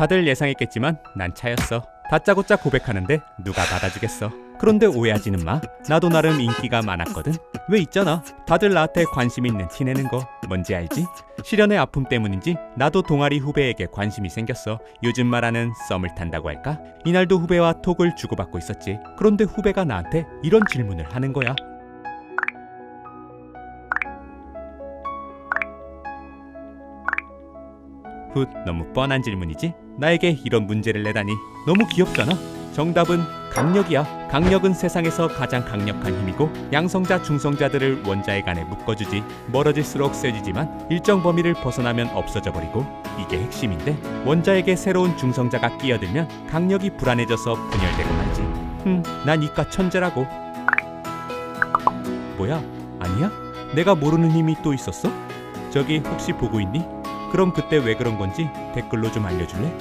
다들 예상했겠지만 난 차였어. 다짜고짜 고백하는데 누가 받아주겠어. 그런데 오해하지는 마. 나도 나름 인기가 많았거든. 왜 있잖아. 다들 나한테 관심 있는 티 내는 거 뭔지 알지? 실연의 아픔 때문인지 나도 동아리 후배에게 관심이 생겼어. 요즘 말하는 썸을 탄다고 할까? 이날도 후배와 톡을 주고받고 있었지. 그런데 후배가 나한테 이런 질문을 하는 거야. 훗 너무 뻔한 질문이지? 나에게 이런 문제를 내다니 너무 귀엽잖아. 정답은 강력이야. 강력은 세상에서 가장 강력한 힘이고 양성자 중성자들을 원자에 간에 묶어주지 멀어질수록 세지지만 일정 범위를 벗어나면 없어져 버리고 이게 핵심인데 원자에게 새로운 중성자가 끼어들면 강력이 불안해져서 분열되고 말지. 흠, 난 이과 천재라고. 뭐야? 아니야? 내가 모르는 힘이 또 있었어? 저기 혹시 보고 있니? 그럼 그때 왜 그런 건지 댓글로 좀 알려줄래?